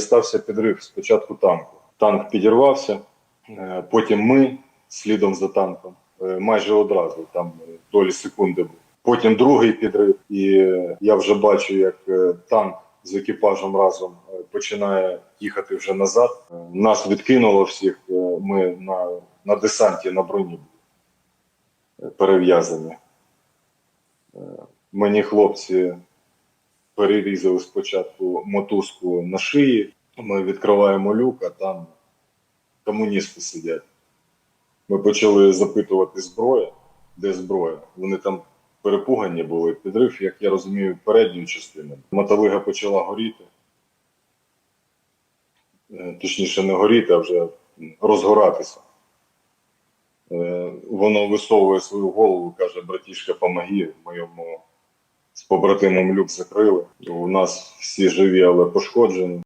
Стався підрив спочатку танку. Танк підірвався, е, потім ми слідом за танком, е, майже одразу, там е, долі секунди був. Потім другий підрив, і я вже бачу, як танк з екіпажем разом починає їхати вже назад. Нас відкинуло всіх. Ми на, на десанті на броні були, перев'язані. Мені хлопці перерізали спочатку мотузку на шиї. Ми відкриваємо люк, а там комуністи сидять. Ми почали запитувати зброя, де зброя. Вони там перепугані були. Підрив, як я розумію, передньою частиною. Мотовига почала горіти. Е, Точніше, не горіти, а вже розгоратися. Е, Воно висовує свою голову, каже, братішка, помоги. Ми йому з побратимом люк закрили. У нас всі живі, але пошкоджені.